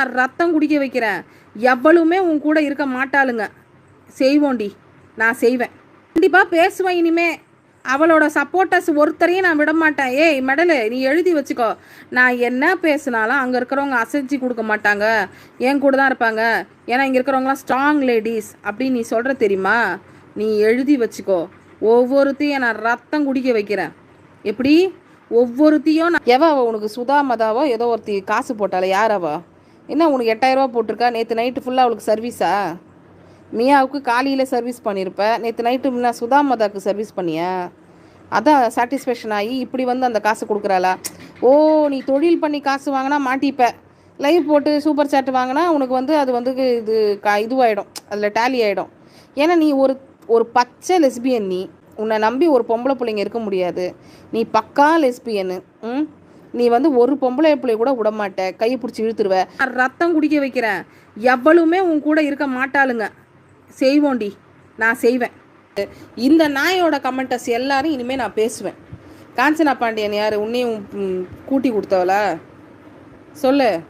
நான் ரத்தம் குடிக்க வைக்கிறேன். எவ்வளவுமே உன் கூட இருக்க மாட்டாளுங்க. செய்வோண்டி. நான் செய்வேன். கண்டிப்பாக பேசுவேன் இனிமே. அவளோட சப்போர்ட்டர்ஸ் ஒருத்தரையும் நான் விட மாட்டேன் ஏய் மெடலு நீ எழுதி வச்சுக்கோ. நான் என்ன பேசினாலும் அங்கே இருக்கிறவங்க அசைஞ்சு கொடுக்க மாட்டாங்க. என் கூட தான் இருப்பாங்க. ஏன்னா இங்கே இருக்கிறவங்களாம் ஸ்ட்ராங் லேடிஸ் அப்படின்னு நீ சொல்கிற தெரியுமா? நீ எழுதி வச்சுக்கோ. ஒவ்வொருத்தையும் நான் ரத்தம் குடிக்க வைக்கிறேன். எப்படி? ஒவ்வொருத்தையும் நான் எவ உனக்கு சுதா மதாவோ ஏதோ ஒருத்தி காசு போட்டால யார் என்ன உனக்கு எட்டாயிரரூபா போட்டிருக்கா? நேற்று நைட்டு ஃபுல்லாக அவளுக்கு சர்வீஸா மியாவுக்கு காலையில் சர்வீஸ் பண்ணியிருப்பேன் நேற்று நைட்டு முன்ன சுதா மதாவுக்கு சர்வீஸ் பண்ணியா? அதான் சாட்டிஸ்ஃபேக்ஷன் ஆகி இப்படி வந்து அந்த காசு கொடுக்குறாளா? ஓ நீ தொழில் பண்ணி காசு வாங்கினா மாட்டிப்ப. லைவ் போட்டு சூப்பர் சாட் வாங்கினா உனக்கு வந்து அது வந்து இது கா இதுவாகிடும் அதில் டேலி ஆகிடும் ஏன்னா நீ ஒரு ஒரு பச்சை லெஸ்பியன் நீ. உன்னை நம்பி ஒரு பொம்பளை பிள்ளைங்க இருக்க முடியாது. நீ பக்கா லெஸ்பியன்னு ம்? நீ வந்து ஒரு பொம்பளை பிள்ளை கூட விடமாட்ட கையை பிடிச்சி இழுத்துருவ. ரத்தம் குடிக்க வைக்கிறேன். எவ்வளவுமே உன் கூட இருக்க மாட்டாளுங்க. செய்வோண்டி நான் செய்வேன். இந்த நாயோட கமெண்டஸ் எல்லாரும் இனிமேல் நான் பேசுவேன். காஞ்சனா பாண்டியன் யார்? உன்னையும் கூட்டி கொடுத்தவளா? சொல்லு.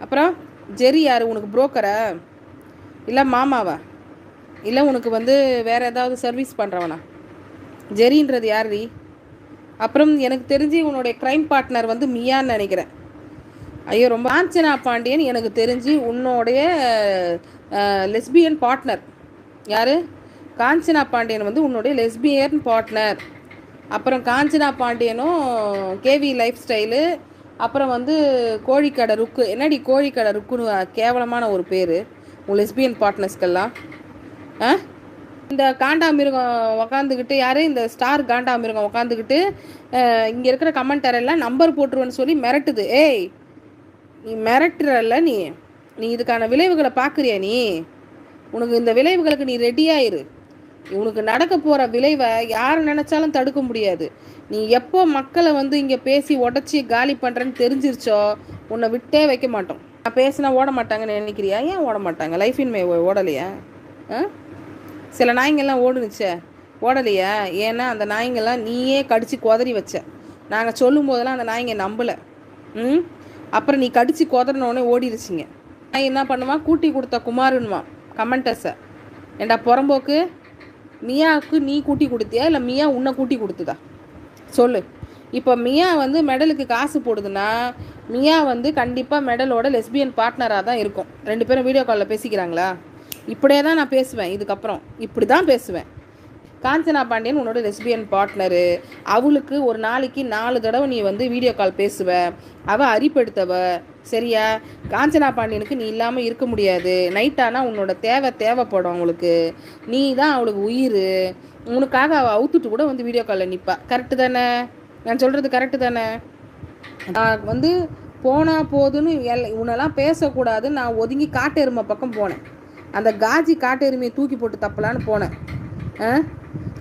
அப்புறம் ஜெரி யார்? உனக்கு புரோக்கரா இல்லை மாமாவா? இல்லை உனக்கு வந்து வேறு ஏதாவது சர்வீஸ் பண்ணுறவனா ஜெரின்றது யாருடி? அப்புறம் எனக்கு தெரிஞ்சு உன்னுடைய க்ரைம் பார்ட்னர் வந்து மியான்னு நினைக்கிறேன். ஐயோ ரொம்ப காஞ்சனா பாண்டியன் எனக்கு தெரிஞ்சு உன்னுடைய லெஸ்பியன் பார்ட்னர் யார்? காஞ்சனா பாண்டியன் வந்து உன்னுடைய லெஸ்பியன் பார்ட்னர் அப்புறம் காஞ்சனா பாண்டியனும் கேவி லைஃப் ஸ்டைலு. அப்புறம் வந்து கோழிக்கடை ருக்கு. என்னடி கோழிக்கடை ருக்குன்னு கேவலமான ஒரு பேர். உன் லெஸ்பியன் பார்ட்னர்ஸ்க்கெல்லாம் ஆ இந்த காண்டாமிருகம் உக்காந்துக்கிட்டு யார்? இந்த ஸ்டார் காண்டாமிருகம் உக்காந்துக்கிட்டு இங்கே இருக்கிற கமெண்டர் நம்பர் போட்டுருவேன்னு சொல்லி மிரட்டுது. ஏய் நீ மிரட்டுறல்ல நீ. நீ இதுக்கான விளைவுகளை பார்க்குறியா நீ? உனக்கு இந்த விளைவுகளுக்கு நீ ரெடியாயிரு உனக்கு நடக்க போகிற விளைவை யார் நினச்சாலும் தடுக்க முடியாது. நீ எப்போ மக்களை வந்து இங்கே பேசி உடச்சி காலி பண்ணுறேன்னு தெரிஞ்சிருச்சோ உன்னை விட்டே வைக்க மாட்டோம். நான் பேசினா ஓட மாட்டாங்கன்னு நினைக்கிறியா? ஏன் ஓட மாட்டாங்க? லைஃப் இன்மை ஓடலையா? ஆ? சில நாய்ங்கெல்லாம் ஓடுனுச்சே. ஓடலையா? ஏன்னா அந்த நாய்ங்கெல்லாம் நீயே கடிச்சு குதறி வச்ச. நாங்கள் சொல்லும் போதெல்லாம் அந்த நாய்ங்க நம்பலை. ம்? அப்புறம் நீ கடிச்சு குதறினோடனே ஓடிடுச்சிங்க நான் என்ன பண்ணுவான் கூட்டி கொடுத்த குமாருன்னுவான் கமெண்டஸை ஏண்டா புறம்போக்கு? மியாவுக்கு நீ கூட்டி கொடுத்தியா? இல்லை மியா உன்னை கூட்டி கொடுத்துதா? சொல்லு. இப்போ மியா வந்து மெடலுக்கு காசு போடுதுன்னா மியா வந்து கண்டிப்பாக மெடலோட லெஸ்பியன் பார்ட்னராக தான் இருக்கும். ரெண்டு பேரும் வீடியோ காலில் பேசிக்கிறாங்களா? இப்படியே தான் நான் பேசுவேன். இதுக்கப்புறம் இப்படி தான் பேசுவேன். காஞ்சனா பாண்டியன் உன்னோட லெஸ்பியன் பார்ட்னரு அவளுக்கு ஒரு நாளைக்கு நாலு தடவை நீ வந்து வீடியோ கால் பேசுவ. அவள் அரிப்படுத்தவ. சரியா? காஞ்சனா பாண்டியனுக்கு நீ இல்லாமல் இருக்க முடியாது. நைட் ஆனால் உன்னோட தேவை தேவைப்படும் அவளுக்கு. நீ தான் அவளுக்கு உயிர். உனக்காக அவள் அவுத்துட்டு கூட வந்து வீடியோ காலில் நிற்பா கரெக்டு தானே? நான் சொல்கிறது கரெக்டு தானே? நான் வந்து போனால் போதுன்னு எல் உன்னெல்லாம் பேசக்கூடாது நான் ஒதுங்கி காட்டெருமை பக்கம் போனேன். அந்த காஜி காட்டெருமையை தூக்கி போட்டு தப்பலான்னு போனேன். ஆ?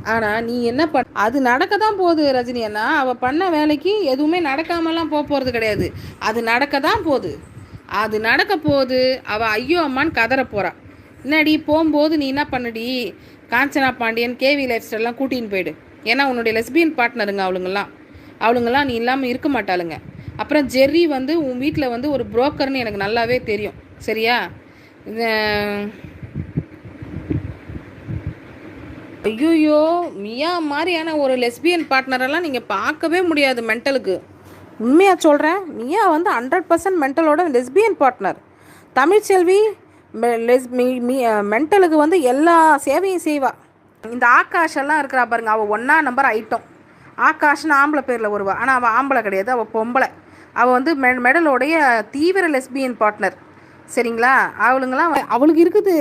ஆனால் நீ என்ன பண்ண அது நடக்க தான் போகுது ரஜினி அண்ணா. அவள் பண்ண வேலைக்கு எதுவுமே நடக்காமலாம் போக போகிறது கிடையாது. அது நடக்க தான் போகுது. அது நடக்க போகுது அவள் ஐயோ அம்மான்னு கதற போகிறாள் என்னடி போகும்போது நீ என்ன பண்ணுடி? Kanchana Pandian K V life ஸ்டைல்லாம் கூட்டின்னு போயிடு. ஏன்னா உன்னுடைய லெஸ்பியன் பார்ட்னருங்க அவளுங்கெல்லாம். அவளுங்கெல்லாம் நீ இல்லாமல் இருக்க மாட்டாளுங்க. அப்புறம் ஜெர்ரி வந்து உன் வீட்டில் வந்து ஒரு புரோக்கர்னு எனக்கு நல்லாவே தெரியும். சரியா? ஐயோயோ மியா மாதிரியான ஒரு லெஸ்பியன் பார்ட்னரெல்லாம் நீங்கள் பார்க்கவே முடியாது மென்டலுக்கு உண்மையாக சொல்கிறேன் மியா வந்து ஹண்ட்ரட் பர்சன்ட் மென்டலோட லெஸ்பியன் பார்ட்னர் தமிழ்ச்செல்வி மெ- லெஸ் மி- மி- மென்டலுக்கு வந்து எல்லா சேவையும் செய்வா. இந்த ஆகாஷ் எல்லாம் இருக்கிறா பாருங்க அவள் ஒன்றா நம்பர் ஐட்டம் ஆகாஷ்னு ஆம்பளை பேரில் வருவா. ஆனால் அவள் ஆம்பளை கிடையாது அவள் பொம்பளை. அவள் வந்து மெ மெடலோடைய தீவிர லெஸ்பியன் பார்ட்னர் சரிங்களா? அவளுங்களாம் அவளுக்கு இருக்குது.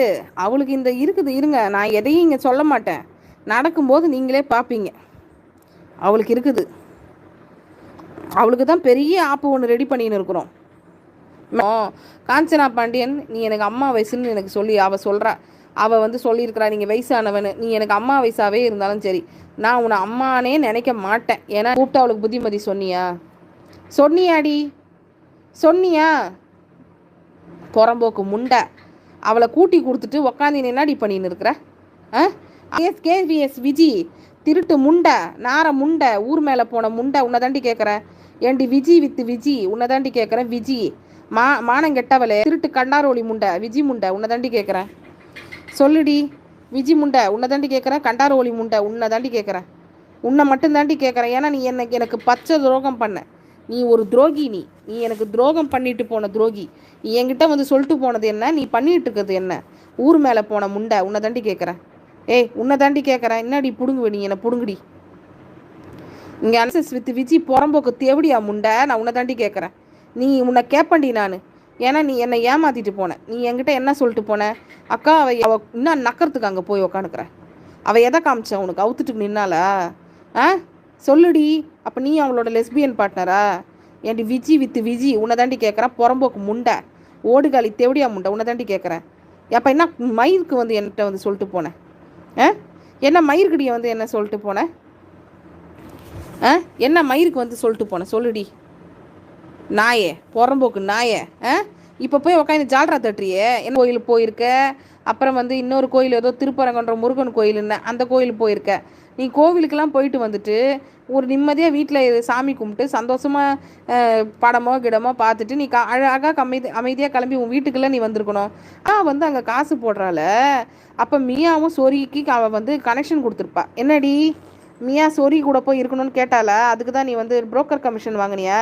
அவளுக்கு இந்த இருக்குது. இருங்க நான் எதையும் இங்கே சொல்ல மாட்டேன். நடக்கும்போது நீங்களே பார்ப்பீங்க அவளுக்கு இருக்குது. அவளுக்கு தான் பெரிய ஆப்பு ஒன்று ரெடி பண்ணின்னு இருக்கிறோம். காஞ்சனா பாண்டியன் நீ எனக்கு அம்மா வயசுன்னு எனக்கு சொல்லி அவள் சொல்கிறா அவள் வந்து சொல்லியிருக்கிறா நீங்கள் வயசானவனு நீ எனக்கு அம்மா வயசாகவே இருந்தாலும் சரி. நான் உன்னை அம்மானே நினைக்க மாட்டேன். ஏன்னா கூப்பிட்டு அவளுக்கு புத்திமதி சொன்னியா? சொன்னியாடி? சொன்னியா? புறம்போக்கு முண்டை. அவளை கூட்டி கொடுத்துட்டு உக்காந்து என்னடி பண்ணின்னு இருக்கிற? ஆ? எஸ் கேவிஎஸ் விஜி திருட்டு முண்டை நார முண்டை ஊர் மேலே போன முண்டை உன்னை தாண்டி கேட்குறேன் ஏண்டி விஜி வித்து விஜி உன்னை தாண்டி கேட்குறேன் விஜி. மா மானம் கெட்டவளே திருட்டு கண்டாரோலி முண்டை விஜி முண்டை உன்னை தாண்டி கேட்குறேன் சொல்லுடி விஜி முண்டை உன்னை தாண்டி கேட்குறேன் கண்டாரோலி முண்டை உன்னை தாண்டி கேட்குறேன் உன்னை மட்டும் தாண்டி கேட்குறேன் ஏன்னா நீ எனக்கு எனக்கு பச்சை துரோகம் பண்ண. நீ ஒரு துரோகி நீ. நீ எனக்கு துரோகம் பண்ணிட்டு போன துரோகி. நீ என்கிட்ட வந்து சொல்லிட்டு போனது என்ன? நீ பண்ணிட்டு இருக்கிறது என்ன? ஊர் மேலே போன முண்டை உன்னை தாண்டி கேட்குறேன் ஏய் உன்னை தாண்டி கேட்குறேன் என்னடி புடுங்குவ நீ? என்னை புடுங்குடி. இங்கே அனசஸ் வித் விஜி புறம்போக்கு தேவடியா முண்டை. நான் உன்னை தாண்டி கேட்குறேன் நீ உன்னை கேட்பண்டி நான். ஏன்னா நீ என்னை ஏமாத்திட்டு போன. நீ என்கிட்ட என்ன சொல்லிட்டு போன? அக்கா அவ அவ இன்னும் நக்கறதுக்கு அங்கே போய் உக்காந்துக்கிறேன் அவள் எதை காமிச்சா உனக்கு? அவுத்துட்டு நின்னாளா? ஆ? சொல்லுடி அப்போ நீ அவளோட லெஸ்பியன் பார்ட்னரா ஏன்டி விஜி வித் விஜி உன்னை தாண்டி கேட்குறேன் புறம்போக்கு முண்டை. ஓடுகாலி தேவடியா முண்டை உன்னை தாண்டி கேட்குறேன் அப்போ என்ன மயிருக்கு வந்து என்கிட்ட வந்து சொல்லிட்டு போனேன் ஆ? என்ன மயிர்கிடியை வந்து என்ன சொல்லிட்டு போனேன் ஆ? என்ன மயிருக்கு வந்து சொல்லிட்டு போனேன் சொல்லுடி. நாயே புறம்போக்கு நாயே ஆ? இப்போ போய் உக்காந்து ஜால்ரா தட்டுறியே? என்ன கோயில் போயிருக்க? அப்புறம் வந்து இன்னொரு கோயில் ஏதோ திருப்பரங்கன்ற முருகன் கோயிலுன்னு அந்த கோயில் போயிருக்க. நீ கோவிலுக்கெல்லாம் போயிட்டு வந்துட்டு ஒரு நிம்மதியாக வீட்டில் சாமி கும்பிட்டு சந்தோஷமாக படமோ கிடமோ பார்த்துட்டு நீ கா அழகாக அமைதி அமைதியாக கிளம்பி உன் வீட்டுக்குள்ளே நீ வந்திருக்கணும். ஆ வந்து அங்கே காசு போடுறால அப்போ மியாவும் சொரிக்கு அவள் வந்து கனெக்ஷன் கொடுத்துருப்பா. என்னடி? மியா சொரி கூட போய் இருக்கணும்னு கேட்டால அதுக்கு தான் நீ வந்து புரோக்கர் கமிஷன் வாங்கினியா?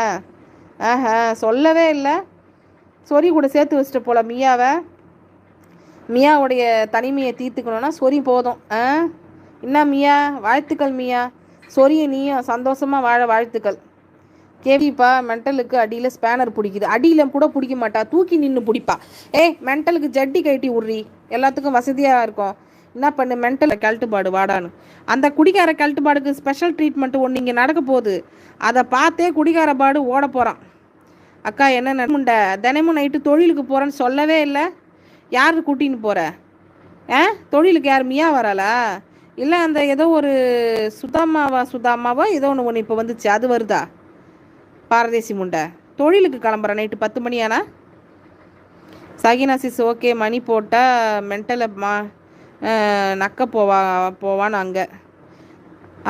ஆஹா சொல்லவே இல்லை. சொரி கூட சேர்த்து வச்சுட்டு போல மியாவை. மியாவுடைய தனிமையை தீர்த்துக்கணும்னா சொரி போதும். ஆ? என்ன மியா? வாழ்த்துக்கள் மியா? சொரிய நீயும் சந்தோஷமாக வாழ வாழ்த்துக்கள். கேவிப்பா மென்டலுக்கு அடியில் ஸ்பேனர் பிடிக்குது. அடியில் கூட பிடிக்க மாட்டா. தூக்கி நின்று பிடிப்பா. ஏய் மென்டலுக்கு ஜட்டி கட்டி விட்றி எல்லாத்துக்கும் வசதியாக இருக்கும். என்ன பண்ணு? மென்டல் கழட்டுப்பாடு வாடான்னு. அந்த குடிகார கழட்டுப்பாடுக்கு ஸ்பெஷல் ட்ரீட்மெண்ட் ஒன்று இங்கே நடக்க போகுது. அதை பார்த்தே குடிகார பாடு ஓட போகிறான் அக்கா என்ன நன்முண்ட? தினமும் நைட்டு தொழிலுக்கு போகிறேன்னு சொல்லவே இல்லை. யார் கூட்டின்னு போகிற ஆ? தொழிலுக்கு யார்? மியா வராளா? இல்லை அந்த ஏதோ ஒரு சுதாமாவா சுதாமாவா ஏதோ ஒன்று ஒன்று இப்போ வந்துச்சு. அது வருதா? பாரதேசி முண்டை. தொழிலுக்கு கிளம்புறேன். நைட்டு பத்து மணி ஆனா? சகினாசிஸ் ஓகே மணி போட்டால் மென்டலை மா நக்க போவா போவான்னு அங்கே.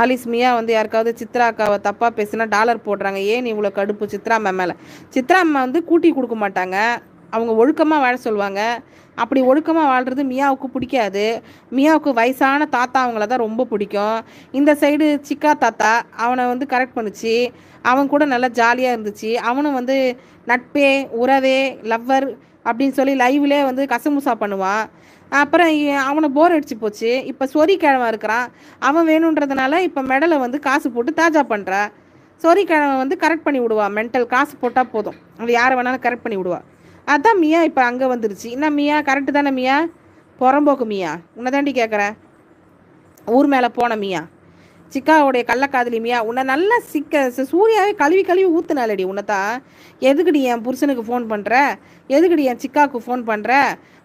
ஆலிஸ்மியா வந்து யாருக்காவது சித்ரா அக்காவை தப்பாக பேசினா டாலர் போடுறாங்க. ஏன் இவ்வளோ கடுப்பு சித்ரா அம்மா மேலே? சித்ரா அம்மா வந்து கூட்டி கொடுக்க மாட்டாங்க. அவங்க ஒழுக்கமாக வாழ சொல்லுவாங்க. அப்படி ஒழுக்கமாக வாழ்கிறது மியாவுக்கு பிடிக்காது. மியாவுக்கு வயசான தாத்தா அவங்கள தான் ரொம்ப பிடிக்கும். இந்த சைடு சிக்கா தாத்தா அவனை வந்து கரெக்ட் பண்ணுச்சு. அவன் கூட நல்லா ஜாலியாக இருந்துச்சு. அவனும் வந்து நட்பே உறவே லவ்வர் அப்படின்னு சொல்லி லைவ்லே வந்து கசமுசா பண்ணுவான். அப்புறம் அவனை போர் அடிச்சு போச்சு. இப்போ சொரி கிழமை இருக்கிறான். அவன் வேணுன்றதுனால இப்போ மெடலை வந்து காசு போட்டு தாஜா பண்ணுறா சொரி கிழமை வந்து கரெக்ட் பண்ணி விடுவா. மென்டல் காசு போட்டால் போதும். அவன் யாரை வேணாலும் கரெக்ட் பண்ணி விடுவா. அதான் மியா இப்போ அங்கே வந்துருச்சு. என்ன மியா? கரெக்டு தானே மியா? புறம்போக்கு மியா? உன்னை தாண்டி கேட்குறேன் ஊர் மேலே போன மியா. சிக்காவுடைய கள்ளக்காதலி மியா. உன்னை நல்லா சிக்க சூர்யாவே கழுவி கழுவி ஊத்துனாலடி உன்னை தான் எதுக்குடி என் புருஷனுக்கு ஃபோன் பண்ணுற எதுக்குடி என் சிக்காவுக்கு ஃபோன் பண்ணுற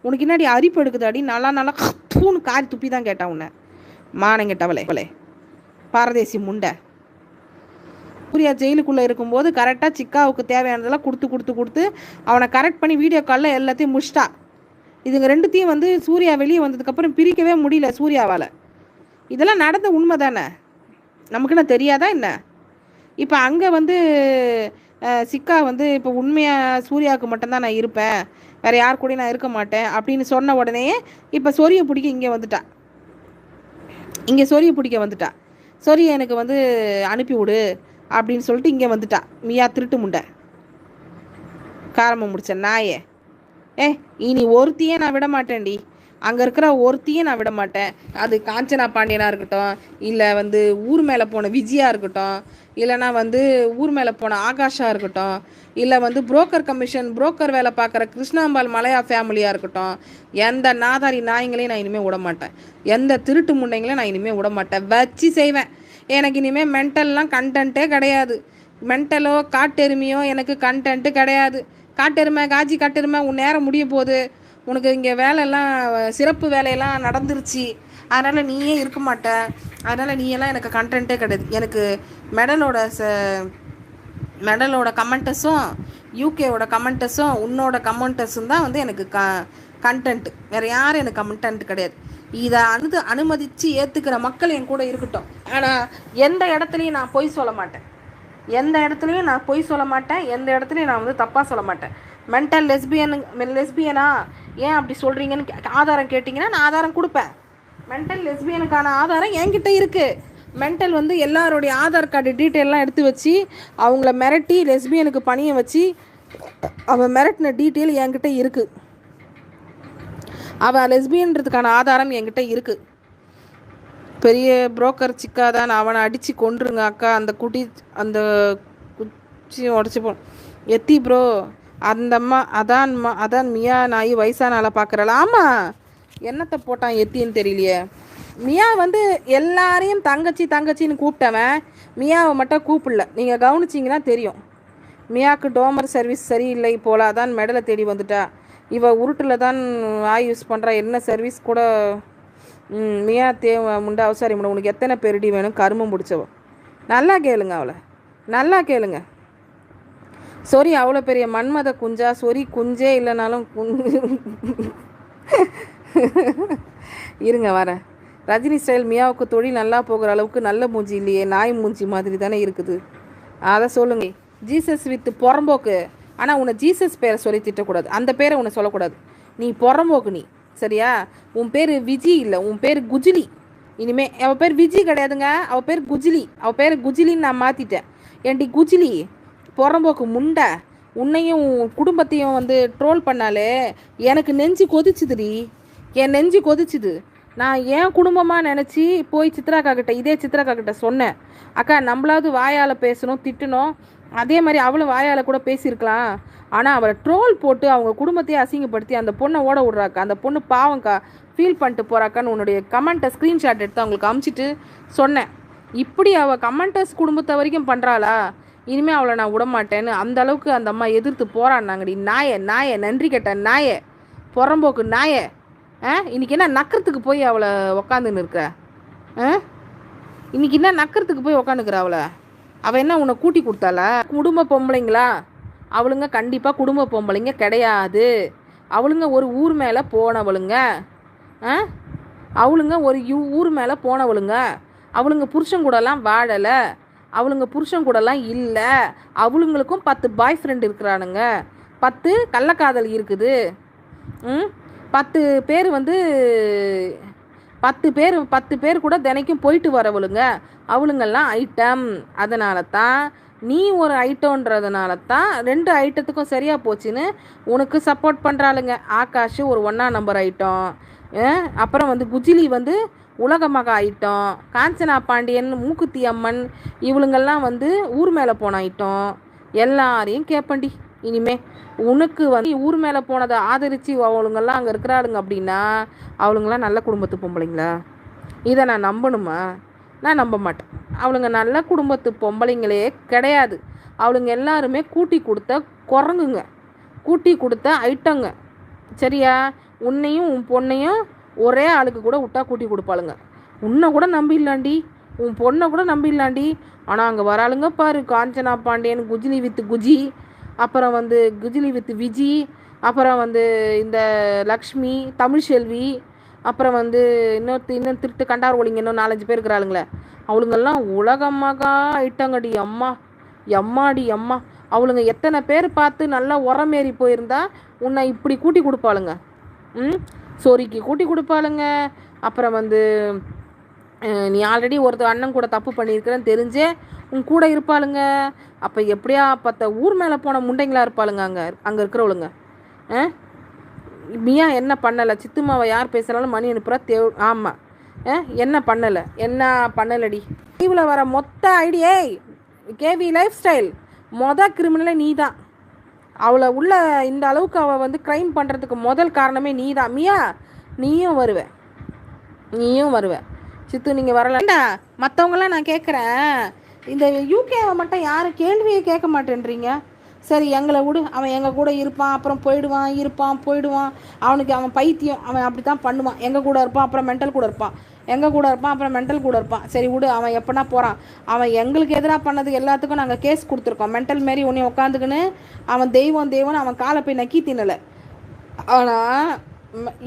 உனக்கு என்னடி அரிப்பு எடுக்குதாடி? நல்லா நல்லா தூணு காரி துப்பி தான் கேட்டான் உன்னை. மானங்கிட்டவளே அவளே. பாரதேசி முண்டை. பிரியா ஜெயிலுக்குள்ளே இருக்கும்போது கரெக்டாக சிக்காவுக்கு தேவையானதெல்லாம் கொடுத்து கொடுத்து கொடுத்து அவனை கரெக்ட் பண்ணி வீடியோ காலில் எல்லாத்தையும் முடிச்சிட்டா. இதுங்க ரெண்டுத்தையும் வந்து சூர்யா வெளியே வந்ததுக்கப்புறம் பிரிக்கவே முடியல சூர்யாவால். இதெல்லாம் நடந்த உண்மை தானே நமக்கு என்ன தெரியாதா என்ன? இப்போ அங்கே வந்து சிக்கா வந்து இப்போ உண்மையாக சூர்யாவுக்கு மட்டும்தான் நான் இருப்பேன். வேறு யார் கூடயும் நான் இருக்க மாட்டேன் அப்படின்னு சொன்ன உடனே இப்போ சொரிய பிடிக்க இங்கே வந்துட்டா. இங்கே சொரிய பிடிக்க வந்துட்டா. சொரிய எனக்கு வந்து அனுப்பி விடு அப்படின்னு சொல்லிட்டு இங்கே வந்துட்டா. மியா திருட்டு முண்டை. காரமாக முடிச்ச நாயே. ஏ இனி ஒருத்தியே நான் விட மாட்டேன்டி. அங்கே இருக்கிற ஒருத்தையும் நான் விட மாட்டேன். அது காஞ்சனா பாண்டியனாக இருக்கட்டும் இல்லை வந்து ஊர் மேலே போன விஜயா இருக்கட்டும் இல்லைனா வந்து ஊர் மேலே போன ஆகாஷா இருக்கட்டும் இல்லை வந்து புரோக்கர் கமிஷன் புரோக்கர் வேலை பார்க்குற கிருஷ்ணாம்பாள் மலையா ஃபேமிலியாக இருக்கட்டும் எந்த நாதாரி நாய்ங்களையும் நான் இனிமேல் விட மாட்டேன். எந்த திருட்டு முண்டைங்களையும் நான் இனிமேல் விட மாட்டேன். வச்சு செய்வேன். எனக்கு இனிமேல் மென்டல்லாம் கண்டென்ட்டே கிடையாது. மென்டலோ காட்டெருமையோ எனக்கு கண்டென்ட்டு கிடையாது. காட்டெருமை காஜி காட்டெருமை உன் நேரம் முடிய போகுது. உனக்கு இங்கே வேலையெல்லாம் சிறப்பு வேலையெல்லாம் நடந்துருச்சு. அதனால் நீயே இருக்க மாட்ட. அதனால் நீயெல்லாம் எனக்கு கண்டென்ட்டே கிடையாது. எனக்கு மெடலோட ச மெடலோட கமெண்டஸும் யூகேவோட கமெண்டஸும் உன்னோட கமெண்டஸும் தான் வந்து எனக்கு க கண்டென்ட் வேறு யாரும் எனக்கு கமெண்டன்ட் கிடையாது. இதை அனுது அனுமதித்து ஏற்றுக்கிற மக்கள் என் கூட இருக்கட்டும். ஆனால் எந்த இடத்துலையும் நான் பொய் சொல்ல மாட்டேன். எந்த இடத்துலையும் நான் பொய் சொல்ல மாட்டேன். எந்த இடத்துலையும் நான் வந்து தப்பாக சொல்ல மாட்டேன். மென்டல் லெஸ்பியனு லெஸ்பியனா ஏன் அப்படி சொல்கிறீங்கன்னு கே- ஆதாரம் கேட்டிங்கன்னா நான் ஆதாரம் கொடுப்பேன். மென்டல் லெஸ்பியனுக்கான ஆதாரம் என்கிட்ட இருக்குது மென்டல் வந்து எல்லாருடைய ஆதார் கார்டு டீட்டெயிலெலாம் எடுத்து வச்சு அவங்கள மிரட்டி லெஸ்பியனுக்கு பணியை வச்சு அவன் மிரட்டின டீட்டெயில் என்கிட்ட இருக்குது அவள் லெஸ்பியன்றதுக்கான ஆதாரம் என்கிட்ட இருக்குது பெரிய புரோக்கர் சிக்காதான் அவனை அடித்து கொண்டுருங்க அக்கா. அந்த குட்டி அந்த குச்சி உடச்சி போ. எத்தி ப்ரோ அந்த அம்மா அதான் அதான் மியா நாய் வயசான ஆளை பார்க்குறாள் ஆமாம் என்னத்தை போட்டான் எத்தின்னு தெரியலையே. மியா வந்து எல்லாரையும் தங்கச்சி தங்கச்சின்னு கூப்பிட்டவன். மியாவை மட்டும் கூப்பிடல. நீங்கள் கவனிச்சிங்கன்னா தெரியும். மியாவுக்கு டோமர் சர்வீஸ் சரியில்லை போல அதான் மெடலை தேடி வந்துட்டா. இவள் உருட்டில் தான் ஆய் யூஸ் பண்ணுறா என்ன சர்வீஸ் கூட மியா தே முண்டா அவசாரி முண்டா உனக்கு எத்தனை பெருடி வேணும்? கருமம் பிடிச்சவ. நல்லா கேளுங்க அவளை. நல்லா கேளுங்க. சொரி அவ்வளோ பெரிய மன்மத குஞ்சா? சொரி குஞ்சே இல்லைனாலும் இருங்க வரேன். ரஜினி ஸ்டைல் மியாவுக்கு தொழில் நல்லா போகிற அளவுக்கு நல்ல மூஞ்சி இல்லையே. நாய் மூஞ்சி மாதிரி தானே இருக்குது. அதை சொல்லுங்க. ஜீசஸ் வித் புறம்போக்கு. ஆனால் உன்னை ஜீசஸ் பேரை சொல்லி திட்டக்கூடாது. அந்த பேரை உன்னை சொல்லக்கூடாது. நீ புறம்போக்கு நீ. சரியா? உன் பேர் விஜி இல்லை. உன் பேர் குஜிலி. இனிமே அவள் பேர் விஜி கிடையாதுங்க. அவள் பேர் குஜிலி. அவள் பேர் குஜிலின்னு நான் மாற்றிட்டேன் ஏன்டி குஜிலி? புறம்போக்கு முண்டை. உன்னையும் உன் குடும்பத்தையும் வந்து ட்ரோல் பண்ணாலே எனக்கு நெஞ்சு கொதிச்சுதுடி. என் நெஞ்சு கொதிச்சுது. நான் என் குடும்பமாக நினச்சி போய் சித்ராக்கா கிட்ட இதே சித்ராக்கா கிட்ட சொன்னேன். அக்கா நம்மளாவது வாயால் பேசணும் திட்டணும். அதே மாதிரி அவளும் வாயால் கூட பேசியிருக்கலாம். ஆனால் அவளை ட்ரோல் போட்டு அவங்க குடும்பத்தையே அசிங்கப்படுத்தி அந்த பொண்ணை ஓட விட்றாக்கா அந்த பொண்ணு பாவங்க்கா ஃபீல் பண்ணிட்டு போகிறாக்கான்னு உன்னுடைய கமெண்ட்டை ஸ்க்ரீன்ஷாட் எடுத்து அவங்களுக்கு அமுச்சிட்டு சொன்னேன். இப்படி அவள் கமெண்டர்ஸ் குடும்பத்தை வரைக்கும் பண்ணுறாளா இனிமேல் அவளை நான் விடமாட்டேன்னு அந்த அளவுக்கு அந்த அம்மா எதிர்த்து போராடினாங்கடி. நாய நாய நன்றி கேட்ட நாய புறம்போக்கு நாய. ஆ இன்னைக்கு என்ன நக்கறத்துக்கு போய் அவளை உக்காந்துன்னு இருக்க? ஆ இன்னைக்கு என்ன நக்கறத்துக்கு போய் உக்காந்துக்கிற அவளை? அவள் என்ன உன்னை கூட்டி கொடுத்தாளா? குடும்ப பொம்பளைங்களா? அவளுங்க கண்டிப்பாக குடும்ப பொம்பளைங்க கிடையாது. அவளுங்க ஒரு ஊர் மேலே போனவளுங்க. ஆ? அவளுங்க ஒரு யூ- ஊர் மேலே போனவளுங்க. அவளுங்க புருஷன் கூடலாம் வாழலை. அவளுங்க புருஷன் கூடலாம் இல்லை. அவளுங்களுக்கும் பத்து பாய் ஃப்ரெண்ட் இருக்கிறானுங்க. பத்து கள்ளக்காதல் இருக்குது. ம்? பத்து பேர் வந்து பத்து பேர் பத்து பேர் கூட தினைக்கும் போயிட்டு வரவளுங்க. அவளுங்கெல்லாம் ஐட்டம் அதனால தான் நீ ஒரு ஐட்டம்ன்றதுனால தான் ரெண்டு ஐட்டத்துக்கும் சரியாக போச்சுன்னு உனக்கு சப்போர்ட் பண்ணுறாளுங்க ஆகாஷ் ஒரு ஒன்றா நம்பர் ஐட்டம் அப்புறம் வந்து குஜிலி வந்து உலக மகா ஐட்டம் காஞ்சனா பாண்டியன் மூக்குத்தி அம்மன் இவளுங்கெல்லாம் வந்து ஊர் மேலே போன ஐட்டம் எல்லாரையும் கேட்பண்டி இனிமே உனக்கு வந்து ஊர் மேலே போனதை ஆதரித்து அவளுங்கெல்லாம் அங்கே இருக்கிறாளுங்க அப்படின்னா அவளுங்கெல்லாம் நல்ல குடும்பத்து பொம்பளைங்களா? இதை நான் நம்பணுமா? நான் நம்ப மாட்டேன். அவளுங்க நல்ல குடும்பத்து பொம்பளைங்களே கிடையாது. அவளுங்க எல்லாருமே கூட்டி கொடுத்த குரங்குங்க. கூட்டி கொடுத்த ஐட்டங்க. சரியா? உன்னையும் உன் பொண்ணையும் ஒரே ஆளுக்கு கூட விட்டா கூட்டி கொடுப்பாளுங்க. உன்னை கூட நம்பிடலாண்டி. உன் பொண்ணை கூட நம்பிடலாண்டி. ஆனால் அங்கே வராளுங்க பாரு. காஞ்சனா பாண்டியன் குஜிலி வித் குஜி. அப்புறம் வந்து குஜிலி வித் விஜி அப்புறம் வந்து இந்த லக்ஷ்மி தமிழ்செல்வி அப்புறம் வந்து இன்னொருத்த இன்னும் திருட்டு கண்டார் ஒளிங்க இன்னும் நாலஞ்சு பேர் இருக்கிறாளுங்களே. அவளுங்கெல்லாம் உலகமாக இட்டங்கடி அம்மா எம்மாடி அம்மா. அவளுங்க எத்தனை பேர் பார்த்து நல்லா உரமேறி போயிருந்தா உன்னை இப்படி கூட்டி கொடுப்பாளுங்க. ம்? சோரிக்கு கூட்டி கொடுப்பாளுங்க. அப்புறம் வந்து நீ ஆல்ரெடி ஒருத்தர் அண்ணன் கூட தப்பு பண்ணியிருக்கிறேன்னு தெரிஞ்சே உன் கூட இருப்பாளுங்க. அப்போ எப்படியா பத்த ஊர் மேலே போன முண்டைங்களா இருப்பாளுங்க அங்கே அங்கே இருக்கிறவளுங்க. ஆ மியா என்ன பண்ணலை? சித்துமாவை யார் பேசுகிறாலும் மணி அனுப்புகிறா தேவ் ஆமாம் என்ன பண்ணலை? என்ன பண்ணலடி? டிவியில் வர மொத்த ஐடியே கேவி லைஃப் ஸ்டைல் மொத கிரிமினலே நீ தான் அவளை உள்ள இந்த அளவுக்கு அவள் வந்து க்ரைம் பண்ணுறதுக்கு முதல் காரணமே நீ தான் மியா நீயும் வருவ. நீயும் வருவேன் சித்து நீங்கள் வரலண்டா மற்றவங்களாம் நான் கேட்குறேன் இந்த யூகேவை மட்டும் யாரும் கேள்வியே கேட்க மாட்டேன்றீங்க? சரி எங்களை விடு. அவன் எங்கள் கூட இருப்பான் அப்புறம் போயிடுவான் இருப்பான் போயிடுவான். அவனுக்கு அவன் பைத்தியம் அவன் அப்படி தான் பண்ணுவான். எங்கள் கூட இருப்பான் அப்புறம் மென்டல் கூட இருப்பான். எங்கள் கூட இருப்பான் அப்புறம் மென்டல் கூட இருப்பான். சரி விடு அவன் எப்போனா போகிறான் அவன் எங்களுக்கு எதிராக பண்ணது எல்லாத்துக்கும் நாங்கள் கேஸ் கொடுத்துருக்கோம். மென்டல் மாரி உன்னை உட்காந்துக்கின்னு அவன் தெய்வம் தெய்வம்னு அவன் காலை போய் நக்கி தின்னலை. ஆனால்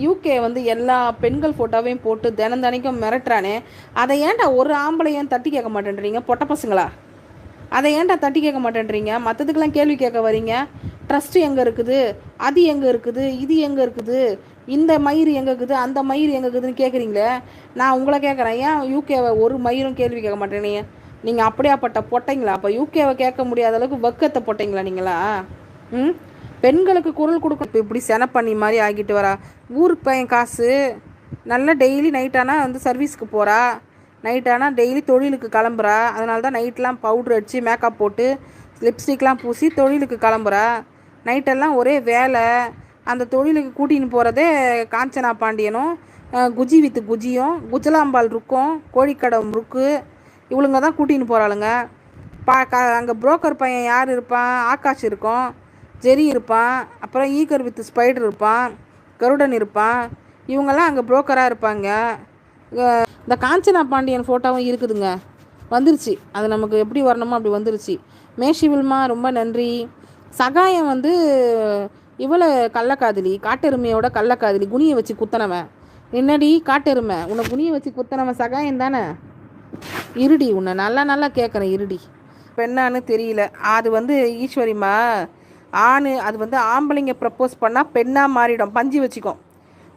யூகே வந்து எல்லா பெண்கள் ஃபோட்டோவையும் போட்டு தினம் தினைக்கும் மிரட்டுறானே. அதை ஏன்டா ஒரு ஆம்பளையும் தட்டி கேட்க மாட்டேன்றீங்க? பொட்ட பசங்களா? அதை ஏன்டா தட்டி கேட்க மாட்டேன்றீங்க? மற்றதுக்கெல்லாம் கேள்வி கேட்க வரீங்க. ட்ரஸ்ட்டு எங்கே இருக்குது? அது எங்கே இருக்குது? இது எங்கே இருக்குது? இந்த மயிர் எங்கே இருக்குது? அந்த மயிர் எங்கே இருக்குதுன்னு கேட்குறீங்களே? நான் உங்களை கேட்குறேன். ஏன் யூகேவை ஒரு மயிரும் கேள்வி கேட்க மாட்டேனீங்க நீங்கள் அப்படியாப்பட்ட பொட்டைங்களா? அப்போ யூகேவை கேட்க முடியாத அளவுக்கு வக்கத்தை பொட்டைங்களா நீங்களா? ம்? பெண்களுக்கு குரல் கொடுக்க இப்போ இப்படி செனப்பண்ணி மாதிரி ஆகிட்டு வரா. ஊருக்கு பையன் காசு. நல்லா டெய்லி நைட்டானா வந்து சர்வீஸ்க்கு போகிறா நைட்டானா டெய்லி தொழிலுக்கு கிளம்புறா. அதனால தான் நைட்லாம் பவுட்ரு அடித்து மேக்கப் போட்டு லிப்ஸ்டிக்லாம் பூசி தொழிலுக்கு கிளம்புறா. நைட்டெல்லாம் ஒரே வேலை. அந்த தொழிலுக்கு கூட்டின்னு போகிறதே காஞ்சனா பாண்டியனும் குஜி வித்து குஜியும் குஜலாம்பால் ருக்கும் கோழிக்கடம் ருக்கு. இவளுங்க தான் கூட்டின்னு போகிறாளுங்க பா க அங்கே புரோக்கர் பையன் யார் இருப்பான்? ஆகாஷ் இருக்கும். ஜெரி இருப்பான் அப்புறம் ஈகர் வித் ஸ்பைடர் இருப்பான் கருடன் இருப்பான் இவங்கெல்லாம் அங்கே புரோக்கராக இருப்பாங்க. இந்த காஞ்சனா பாண்டியன் ஃபோட்டோவும் இருக்குதுங்க. வந்துருச்சு. அது நமக்கு எப்படி வரணுமோ அப்படி வந்துருச்சு. மேஷி வில்மா ரொம்ப நன்றி. சகாயம் வந்து இவ்வளோ கள்ளக்காதலி காட்டெருமையோட கள்ளக்காதலி குனியை வச்சு குத்தனவன். என்னடி காட்டெருமை? உன்னை குனியை வச்சு குத்தனவன் சகாயம் தானே? இருடி உன்னை. நல்லா நல்லா கேட்குறேன் இருடி. பெண்ணான்னு தெரியல. அது வந்து ஈஸ்வரிமா ஆணு அது வந்து ஆம்பளைங்க ப்ரப்போஸ் பண்ணால் பெண்ணாக மாறிடும். பஞ்சு வச்சுக்கும்.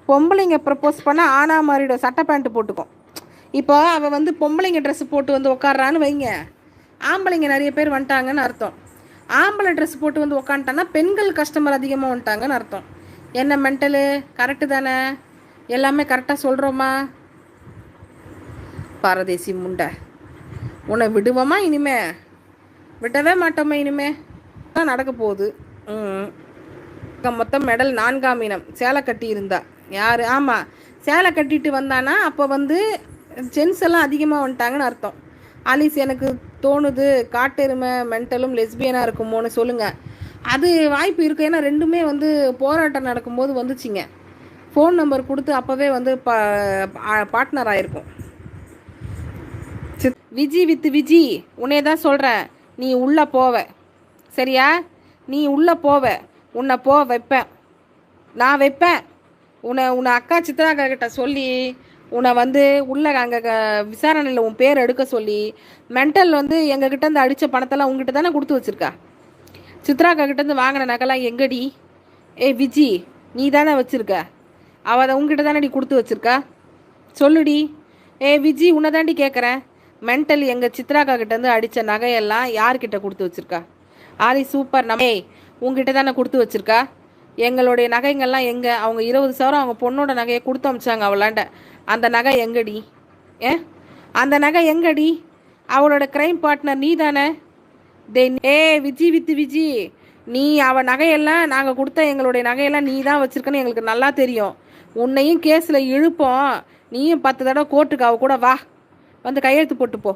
பொம்பளைங்க ப்ரப்போஸ் பண்ணால் ஆணாக மாறிடும். சட்டை பேண்ட்டு போட்டுக்கும். இப்போ அவள் வந்து பொம்பளைங்க ட்ரெஸ் போட்டு வந்து உட்கார்றான்னு வைங்க. ஆம்பளைங்க நிறைய பேர் வந்துட்டாங்கன்னு அர்த்தம். ஆம்பளை ட்ரெஸ் போட்டு வந்து உக்காந்துட்டான்னா பெண்கள் கஸ்டமர் அதிகமாக வந்துட்டாங்கன்னு அர்த்தம். என்ன மென்டலு கரெக்டு தானே? எல்லாமே கரெக்டாக சொல்கிறோமா பாரதேசி முண்டை. உன்னை விடுவோமா இனிமே? விடவே மாட்டோமா இனிமே? தான் நடக்க போகுது. மொத்தம் மெடல் நான்காம் இனம். சேலை கட்டி இருந்தா யார்? ஆமாம் சேலை கட்டிட்டு வந்தானா அப்போ வந்து ஜென்ஸ் எல்லாம் அதிகமாக வந்துட்டாங்கன்னு அர்த்தம். ஆலிஸ் எனக்கு தோணுது காட்டெருமை மென்டலும் லெஸ்பியனாக இருக்குமோன்னு சொல்லுங்கள் அது வாய்ப்பு இருக்குது ஏன்னா ரெண்டுமே வந்து போராட்டம் நடக்கும்போது வந்துச்சுங்க. ஃபோன் நம்பர் கொடுத்து அப்போவே வந்து பா பார்ட்னர் ஆகிருக்கும் விஜி வித் விஜி உன்னே தான் சொல்கிறேன் நீ உள்ளே போவ. சரியா? நீ உள்ளே போவ. உன்னை போ வைப்பேன். நான் வைப்பேன். உன்னை உன்னை அக்கா சித்ராக்கா கிட்ட சொல்லி உன்னை வந்து உள்ள அங்கே விசாரணையில் உன் பேர் எடுக்க சொல்லி மென்டல் வந்து எங்ககிட்ட இருந்து அடித்த பணத்தெல்லாம் உங்ககிட்ட தானே கொடுத்து வச்சுருக்கா? சித்ராக்கா கிட்டேருந்து வாங்கின நகைலாம் எங்கடி? ஏய் விஜி நீ தானே வச்சுருக்க? அவ அதை உங்ககிட்ட தானடி கொடுத்து வச்சுருக்கா? சொல்லுடி. ஏ விஜி உன்னை தாண்டி கேட்குறேன் மென்டல் எங்கள் சித்ராக்கா கிட்டேருந்து அடித்த நகையெல்லாம் யார்கிட்ட கொடுத்து வச்சிருக்கா? ஆரி சூப்பர். நம்ம உங்ககிட்ட தானே கொடுத்து வச்சிருக்கா? எங்களுடைய நகைங்கள்லாம் எங்கே? அவங்க இருபது சவரம் அவங்க பொண்ணோட நகையை கொடுத்து அமிச்சாங்க அவளாண்ட. அந்த நகை எங்கடி? ஏ? அந்த நகை எங்கடி? அவளோட க்ரைம் பார்ட்னர் நீ தானே டே ஏ விஜி வித்து விஜி. நீ அவள் நகையெல்லாம் நாங்கள் கொடுத்த எங்களுடைய நகையெல்லாம் நீ தான் வச்சுருக்கன்னு எங்களுக்கு நல்லா தெரியும். உன்னையும் கேஸில் இழுப்போம். நீயும் பத்து தடவை கோர்ட்டுக்கு அவ கூட வா. வந்து கையெழுத்து போட்டு போ.